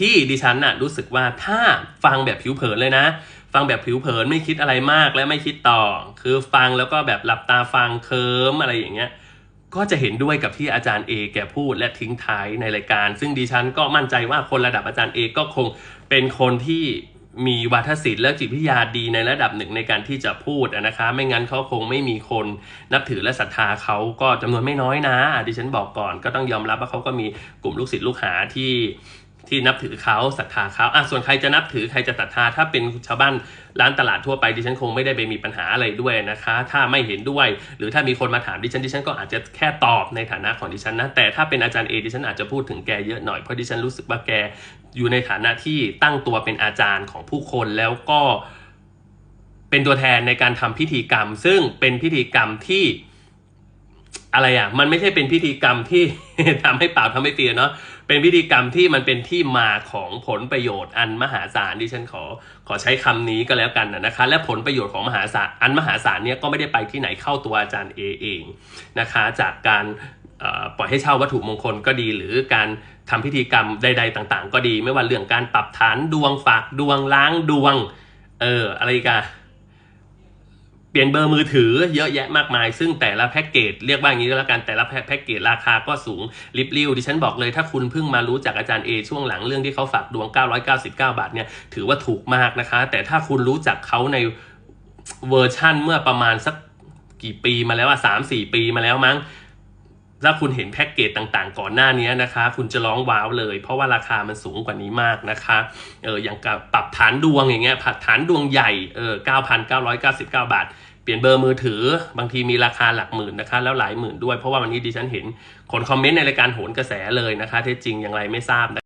ที่ดิฉันน่ะรู้สึกว่าถ้าฟังแบบผิวเผินเลยนะ ฟังแบบผิวเผินไม่คิดอะไรมากและไม่คิดต่อ คือฟังแล้วก็แบบหลับตาฟังเคิมอะไรอย่างเงี้ยก็จะเห็นด้วยกับที่อาจารย์เอแกพูดและทิ้งท้ายในรายการ ซึ่งดิฉันก็มั่นใจว่าคนระดับอาจารย์เอก็คงเป็นคนที่มีวัฒศิลป์และจิตวิทยาดีในระดับหนึ่งในการที่จะพูดนะคะ ไม่งั้นเขาคงไม่มีคนนับถือและศรัทธาเขาก็จำนวนไม่น้อยนะดิฉันบอกก่อนก็ต้องยอมรับว่าเขาก็มีกลุ่มลูกศิษย์ลูกหาที่ ที่นับถือเขาศรัทธาเขาอะส่วนใครจะนับถือใครจะศรัทธาถ้าเป็นชาวบ้านร้านตลาดทั่วไปดิฉันคงไม่ได้ไปมีปัญหาอะไรด้วยนะคะ ถ้าไม่เห็นด้วย หรือถ้ามีคนมาถามดิฉันดิฉันก็อาจจะแค่ตอบในฐานะของดิฉันนะแต่ถ้าเป็นอาจารย์เอดิฉันอาจจะพูดถึงแกเยอะหน่อยเพราะดิฉันรู้สึกว่าแกอยู่ในฐานะที่ตั้งตัวเป็นอาจารย์ของผู้คนแล้วก็เป็นตัวแทนในการทำพิธีกรรม ซึ่งเป็นพิธีกรรมที่ อะไรอะ มันไม่ใช่เป็นพิธีกรรมที่ทำให้เปล่าทำให้เปลี่ยเนาะ เป็นพิธีกรรมที่มันเป็นที่มาของผลประโยชน์อันมหาศาลที่ฉันขอขอใช้คำนี้ก็แล้วกันนะคะ และผลประโยชน์ของมหาศาลอันมหาศาลเนี่ยก็ไม่ได้ไปที่ไหนเข้าตัวอาจารย์เอเองนะคะ จากการปล่อยให้เช่าวัตถุมงคลก็ดีหรือการทำพิธีกรรมใด ๆ ต่าง ๆ ก็ดี ไม่ว่าเรื่องการปรับฐานดวงฝากดวงล้างดวง เอออะไรกัน เปลี่ยนเบอร์มือถือเยอะแยะมากมาย ซึ่งแต่ละแพ็กเกจเรียกว่าอย่างนี้ก็แล้วกันแต่ละแพ็กเกจราคาก็สูงริบลิ่วดิฉันบอกเลยถ้าคุณเพิ่งมารู้จักอาจารย์เอช่วงหลังเรื่องที่เขาฝากดวง 999 บาทเนี่ยถือว่าถูกมากนะคะ แต่ถ้าคุณรู้จักเขาในเวอร์ชั่นเมื่อประมาณสักกี่ปีมาแล้วอะสามสี่ปีมาแล้วมั้ง ถ้าคุณเห็นแพ็กเกจต่างๆ ก่อนหน้านี้นะคะ คุณจะร้องว้าวเลย เพราะว่าราคามันสูงกว่านี้มากนะคะเอออย่างกับปรับฐานดวงอย่างเงี้ยผัดฐานดวงใหญ่เออ9,999 บาท เปลี่ยนเบอร์มือถือบางทีมีราคาหลักหมื่นนะคะ แล้วหลายหมื่นด้วยเพราะว่าวันนี้ดิฉันเห็นคนคอมเมนต์ในรายการโหนกระแสเลยนะคะเท็จจริงอย่างไรไม่ทราบนะ